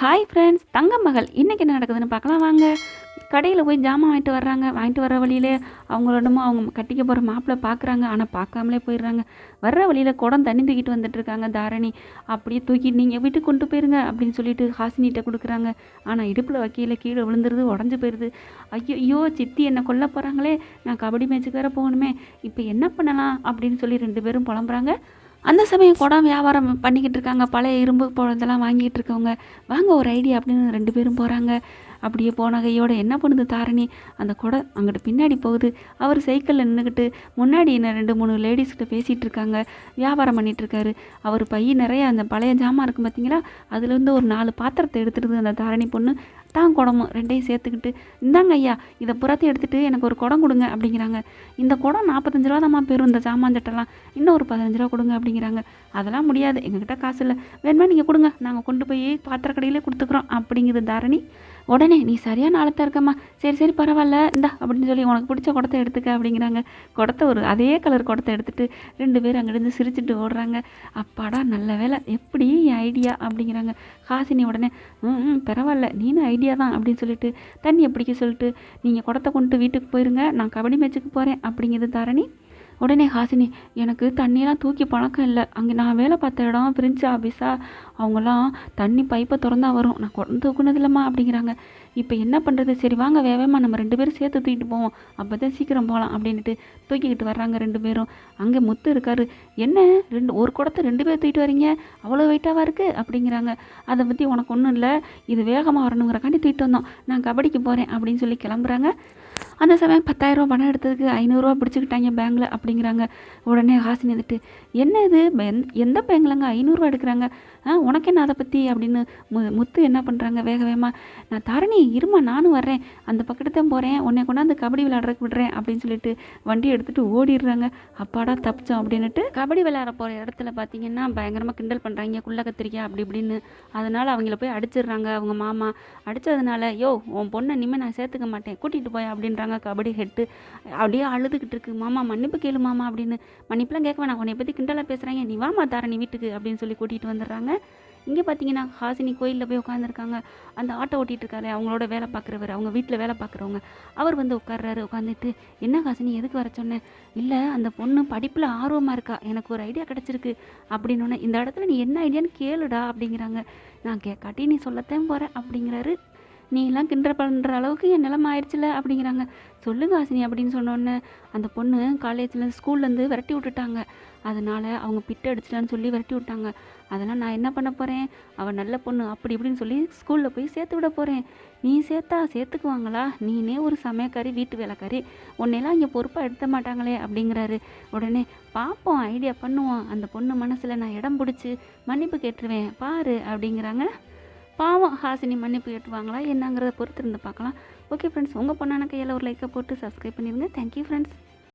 Hi friends தங்க மகள். இன்றைக்கி என்ன நடக்குதுன்னு பார்க்கலாம். வாங்க. கடையில் போய் ஜாமான் வாங்கிட்டு வர்றாங்க. வாங்கிட்டு வர வழியிலே அவங்களோடமோ அவங்க கட்டிக்க போகிற மாப்பிள்ளை பார்க்குறாங்க. ஆனால் பார்க்காமலே போயிடுறாங்க. வர்ற வழியில் குடம் தண்ணி தூக்கிட்டு வந்துட்டு இருக்காங்க தாரணி. அப்படியே தூக்கிட்டு நீங்கள் வீட்டுக்கு கொண்டு போயிருங்க அப்படின்னு சொல்லிட்டு ஹாசினிகிட்ட கொடுக்குறாங்க. ஆனால் இடுப்பில் வைக்கையில் கீழே விழுந்துருது உடஞ்சி போயிடுது ஐயோ ஐயோ சித்தி என்னை கொல்ல போகிறாங்களே நான் கபடி மேட்ச்சுக்கு வேறு போகணுமே. இப்போ என்ன பண்ணலாம்? அப்படின்னு சொல்லி ரெண்டு பேரும் புலம்புறாங்க. அந்த சமயம் குடம் வியாபாரம் பண்ணிக்கிட்டு இருக்காங்க. பழைய இரும்பு இதெல்லாம் வாங்கிட்டு இருக்கவங்க. வாங்க ஒரு ஐடியா அப்படின்னு ரெண்டு பேரும் போகிறாங்க அப்படியே போன கையோட என்ன பண்ணுது தாரணி? அந்த குடம் அங்கிட்டு பின்னாடி போகுது. அவர் சைக்கிளில் நின்றுக்கிட்டு முன்னாடி என்ன ரெண்டு மூணு லேடிஸ்கிட்ட பேசிகிட்டு இருக்காங்க. வியாபாரம் பண்ணிகிட்ருக்காரு அவர் பையன் நிறைய அந்த பழைய ஜாமான் இருக்கும் பார்த்தீங்களா அதுலேருந்து ஒரு நாலு பாத்திரத்தை எடுத்துடுது அந்த தாரணி பொண்ணு. தான் குடமும் ரெண்டையும் சேர்த்துக்கிட்டு இந்தாங்க ஐயா இதை புறத்தை எடுத்துகிட்டு எனக்கு ஒரு குடம் கொடுங்க அப்படிங்கிறாங்க. இந்த குடம் நாற்பத்தஞ்சு ரூபா தான் பெரும் இந்த சாமான் சட்டெல்லாம். இன்னும் ஒரு பதினஞ்சு ரூபா கொடுங்க அப்படிங்கிறாங்க. அதெல்லாம் முடியாது எங்ககிட்ட காசு இல்லை. வேணுமா நீங்கள் கொடுங்க. நாங்கள் கொண்டு போய் பாத்திர கடையிலே கொடுத்துக்குறோம் அப்படிங்குது தாரணி. உடனே நீ சரியான ஆளத்தான் இருக்கம்மா. சரி சரி பரவாயில்ல. இந்தா அப்படின்னு சொல்லி உனக்கு பிடிச்ச குடத்தை எடுத்துக்க அப்படிங்கிறாங்க. குடத்தை ஒரு அதே கலர் குடத்தை எடுத்துகிட்டு ரெண்டு பேரும் அங்கேருந்து சிரிச்சுட்டு ஓடுறாங்க. அப்பாடா நல்ல வேலை எப்படி ஐடியா அப்படிங்கிறாங்க. ஹாசினி உடனே ம் ம் பரவாயில்ல. நீனும் ஐடியா தான் அப்படின்னு சொல்லிட்டு தண்ணியை பிடிக்க சொல்லிட்டு நீங்கள் குடத்தை கொண்டு வீட்டுக்கு போயிருங்க. நான் கபடி மேட்ச்சுக்கு போகிறேன் அப்படிங்கிறது தாரணி. உடனே ஹாசினி எனக்கு தண்ணியெல்லாம் தூக்கி பழக்கம் இல்லை. அங்கே நான் வேலை பார்த்த இடம் பிரிஞ்சு ஆஃபீஸா அவங்களாம் தண்ணி பைப்பை திறந்தா வரும். நான் கொண்டு தூக்குனதில்லம்மா அப்படிங்கிறாங்க. இப்போ என்ன பண்ணுறது? சரி வாங்க வேகமாக நம்ம ரெண்டு பேரும் சேர்த்து தூக்கிட்டு போவோம். அப்போ தான் சீக்கிரம் போகலாம் அப்படின்ட்டு தூக்கிக்கிட்டு வர்றாங்க ரெண்டு பேரும். அங்கே முத்து இருக்காரு. என்ன? ரெண்டு ஒரு குடத்தை ரெண்டு பேர் தூக்கிட்டு வரீங்க? அவ்வளோ வெயிட்டாக இருக்குது அப்படிங்கிறாங்க. அதை பற்றி உனக்கு ஒன்றும் இல்லை. இது வேகமாக வரணுங்கிறக்காண்டி தூக்கிட்டு வந்தோம். நான் கபடிக்கு போகிறேன் அப்படின்னு சொல்லி கிளம்புறாங்க. அந்த சமயம் பத்தாயிரரூபா பணம் எடுத்ததுக்கு ஐநூறுரூவா பிடிச்சிக்கிட்டாங்க பேங்கில். அப்படி அப்படிங்கிறாங்க. உடனே ஹாசினி வந்துட்டு என்ன இது எந்த- எந்த பேங்க்லங்க ஐநூறுரூவா எடுக்கிறாங்க. ஆ உனக்கு என்ன அதை பற்றி அப்படின்னு மு முத்து என்ன பண்ணுறாங்க வேக வேகமாக நான் தரணி இருமா நானும் வர்றேன். அந்த பக்கத்து தான் போகிறேன் உன்னை கொண்டாந்து கபடி விளையாடுறதுக்கு விடுறேன். அப்படின்னு சொல்லிட்டு வண்டி எடுத்துகிட்டு ஓடிடுறாங்க. அப்பாடா தப்பிச்சோம். அப்படின்னுட்டு கபடி விளையாட போகிற இடத்துல பார்த்தீங்கன்னா பயங்கரமாக கிண்டல் பண்ணுறாங்க குள்ள கத்திரிக்கா. அப்படி இப்படின்னு. அதனால் அவங்கள போய் அடிச்சிடுறாங்க. அவங்க மாமா அடித்ததுனால யோ உன் பொண்ணை இனிமேல் நான் சேர்த்துக்க மாட்டேன். கூட்டிகிட்டு போய்? அப்படின்றாங்க கபடி ஹெட்டு. அப்படியே அழுதுகிட்டு இருக்கு. மாமா மன்னிப்பு கேளு மாமா அப்படின்னு மன்னிப்புலாம் கேட்க வேணாம். உன்னை பற்றி கிண்டலாக பேசுகிறாங்க நீ வாமா தாரணி வீட்டுக்கு அப்படின்னு சொல்லி கூட்டிகிட்டு வந்துடுறாங்க. இங்கே பார்த்தீங்கன்னா ஹாசினி கோயிலில் போய் உட்காந்துருக்காங்க அந்த ஆட்டோ ஓட்டிகிட்டு இருக்காரு அவங்களோட வேலை பார்க்குறவர் அவங்க வீட்டில் வேலை பார்க்குறவங்க அவர் வந்து உட்கார்றாரு உட்காந்துட்டு என்ன ஹாசினி எதுக்கு வர சொன்னேன் இல்லை அந்த பொண்ணு படிப்பில் ஆர்வமாக இருக்கா. எனக்கு ஒரு ஐடியா கிடச்சிருக்கு. அப்படின்னோடனே இந்த இடத்துல நீ என்ன ஐடியான்னு கேளுடா அப்படிங்கிறாங்க. நான் கேட்காட்டி நீ சொல்லத்தான் போகிறேன் அப்படிங்கிறாரு. நீ எல்லாம் கிண்டல் பண்ணுற அளவுக்கு என் நிலம் ஆயிடுச்சுல அப்படிங்கிறாங்க. சொல்லுங்க ஹாசினி அப்படின்னு சொன்னோன்னே அந்த பொண்ணு காலேஜில் ஸ்கூல்லேருந்து விரட்டி விட்டுட்டாங்க. அதனால் அவங்க பிட்டு அடிச்சிட்டான்னு சொல்லி விரட்டி விட்டாங்க. அதெல்லாம் நான் என்ன பண்ண போகிறேன் அவள் நல்ல பொண்ணு அப்படி இப்படின்னு சொல்லி ஸ்கூலில் போய் சேர்த்து விட போகிறேன் நீ சேர்த்தா சேர்த்துக்குவாங்களா? நீனே ஒரு சமையக்காரி வீட்டு வேலைக்காரி. உன்னையெல்லாம் இங்கே பொறுப்பாக எடுத்த மாட்டாங்களே அப்படிங்கிறாரு. உடனே பார்ப்போம் ஐடியா பண்ணுவோம். அந்த பொண்ணு மனசில் நான் இடம் பிடிச்சி மன்னிப்பு கேட்டுருவேன் பாரு அப்படிங்கிறாங்க. பாவம் ஹாசினி மன்னிப்பு கேட்டுவாங்களா என்னங்கிறத பொறுத்து இருந்து பார்க்கலாம். ஓகே ஃப்ரெண்ட்ஸ் உங்கள் பொண்ணான கையில் ஒரு லைக்கை போட்டு சப்ஸ்கிரைப் பண்ணிடுங்க தேங்க்யூ ஃப்ரெண்ட்ஸ்